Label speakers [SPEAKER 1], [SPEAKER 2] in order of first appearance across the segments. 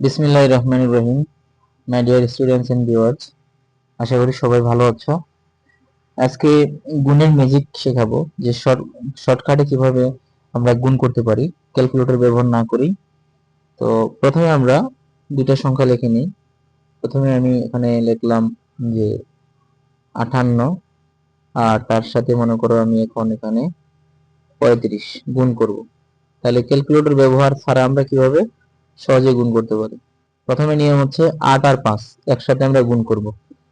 [SPEAKER 1] বিসমিল্লাহ রহমান রহিম my dear students and viewers আশা করি সবাই ভালো আছো। আজকে গুণের ম্যাজিক শেখাবো, যে শর্ট শর্টকাটে কীভাবে আমরা গুণ করতে পারি ক্যালকুলেটর ব্যবহার না করি। তো প্রথমে আমরা দুইটা সংখ্যা লিখে নিই। প্রথমে আমি এখানে লিখলাম যে আটান্ন, আর তার সাথে মনে করো আমি এখন এখানে পঁয়ত্রিশ গুণ করব। তাহলে ক্যালকুলেটর ব্যবহার ছাড়া আমরা কীভাবে সহজে গুণ করতে পারি। প্রথমে নিয়ম হচ্ছে আট আর পাঁচ, একসাথে আমরা গুণ করব।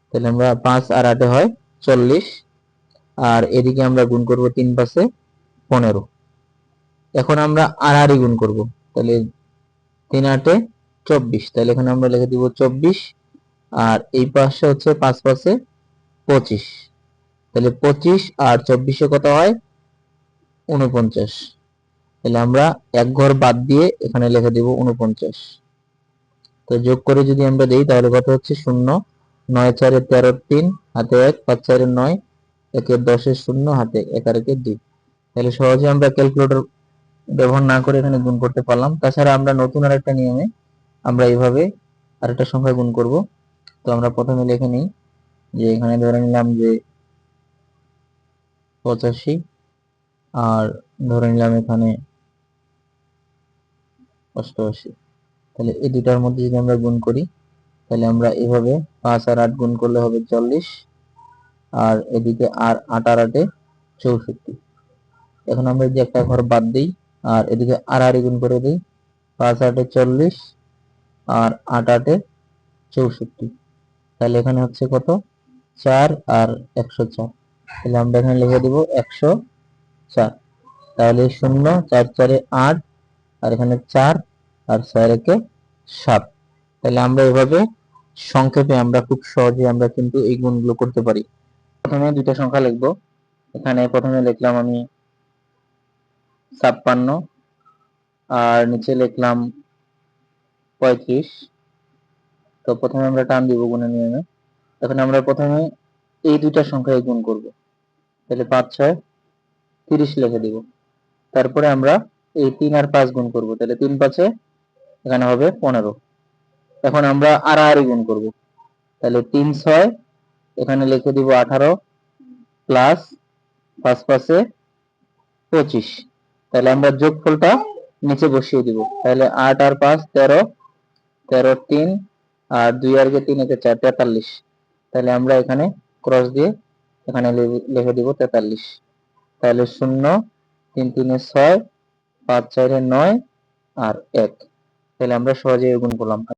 [SPEAKER 1] তাহলে আমরা পাঁচ আর আটে হয় চল্লিশ, আর এদিকে আমরা গুণ করব তিন পাশে পনেরো। এখন আমরা আড়াআড়ি গুণ করব, তাহলে তিন আটে চব্বিশ, তাহলে এখানে আমরা লিখে দিব চব্বিশ, আর এই পাশে হচ্ছে পাঁচ পাশে পঁচিশ। তাহলে পঁচিশ আর চব্বিশে কত হয়? উনপঞ্চাশ। তাহলে আমরা এক ঘর বাদ দিয়ে এখানে লিখে দিব উনপঞ্চাশ তো যোগ করে যদি আমরা দেই, তাহলে কত হচ্ছে? শূন্য। নয় চারে তেরো তিন, হাতে এক। পাঁচ চারে নয় একের দশের শূন্য, হাতে এক আর দুই। তাহলে সহজে আমরা ক্যালকুলেটর ব্যবহার না করে এখানে গুণ করতে পারলাম। তাছাড়া আমরা নতুন আরেকটা নিয়মে আমরা এইভাবে আরেকটা সংখ্যা গুণ করব। তো আমরা প্রথমে লিখে নিই যে এখানে ধরে নিলাম যে পঁচাশি, আর ধরে নিলাম এখানে অষ্টআশি। তাহলে এই দুটার মধ্যে যদি আমরা গুণ করি, তাহলে আমরা এভাবে পাঁচ আর আট গুণ করলে হবে চল্লিশ, আর এদিকে আর আট আর আটে চৌষট্টি। এখন আমরা যে একটা ঘর বাদ দিই, আর এদিকে আর আড়ি গুণ করে দিই, পাঁচ আটে চল্লিশ, আর আট আটে চৌষট্টি। তাহলে এখানে হচ্ছে কত? চার আর একশো চার। তাহলে আমরা এখানে লিখে দিব একশো চার। তাহলে শূন্য, চার চারে আট আর এখানে চার আর ছয় একে সাত। তাহলে আমরা এভাবে সংক্ষেপে আমরা খুব সহজে আমরা কিন্তু এই গুণগুলো করতে পারি। প্রথমে দুইটা সংখ্যা লিখব। এখানে প্রথমে লিখলাম আমি ছাপ্পান্ন আর নিচে লিখলাম পঁয়ত্রিশ। তো প্রথমে আমরা টান দিব গুণের নিয়মে। এখন আমরা প্রথমে এই দুইটা সংখ্যায় গুণ করব। তাহলে পাঁচ, ছয়, তিরিশ লিখে দিব। তারপরে আমরা এই তিন আর পাঁচ গুণ করব, তাহলে তিন পাঁচে এখানে হবে পনেরো। এখন আমরা আর আড়াআড়ি গুণ করব। তাহলে তিন ছয়, এখানে লিখে দিব আঠারো প্লাস পাঁচ পাঁচে পঁচিশ। তাহলে আমরা যোগফলটা নিচে বসিয়ে দিব। তাহলে আট আর পাঁচ, তেরো তেরো তিন, আর দুই আর কে তিন, একে চার, তেতাল্লিশ। তাহলে আমরা এখানে ক্রস দিয়ে এখানে লিখে দিব তেতাল্লিশ। তাহলে শূন্য, তিন, তিনে ছয় পাঁচ চারে নয় আর এক। তাহলে আমরা সহজে গুণ করলাম।